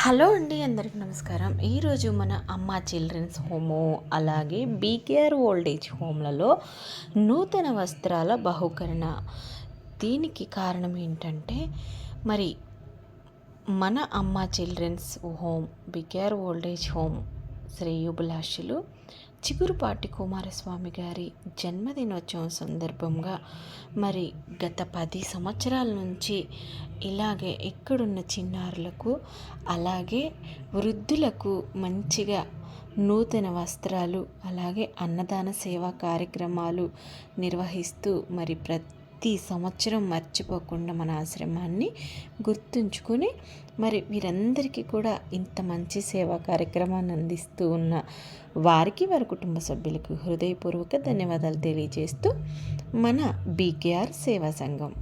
Hello అండి అందరికి నమస్కారం. ఈరోజు మన అమ్మ చిల్డ్రన్స్ హోము అలాగే బీకేఆర్ ఓల్డేజ్ హోమ్లలో నూతన వస్త్రాల బహుకరణ. దీనికి కారణం ఏంటంటే మరి మన Amma children's home BKR old age home శ్రేయుభిలాషులు Chigurupati Kumaraswamy గారి జన్మదినోత్సవం సందర్భంగా మరి గత పది సంవత్సరాల నుంచి ఇలాగే ఎక్కడున్న చిన్నారులకు అలాగే వృద్ధులకు మంచిగా నూతన వస్త్రాలు అలాగే అన్నదాన సేవా కార్యక్రమాలు నిర్వహిస్తూ మరి ప్రతి సంవత్సరం మర్చిపోకుండా మన ఆశ్రమాన్ని గుర్తుంచుకొని మరి వీరందరికీ కూడా ఇంత మంచి సేవా కార్యక్రమాన్ని అందిస్తూ ఉన్న వారికి వారి కుటుంబ సభ్యులకు హృదయపూర్వక ధన్యవాదాలు తెలియజేస్తూ మన బీకేఆర్ సేవా సంఘం.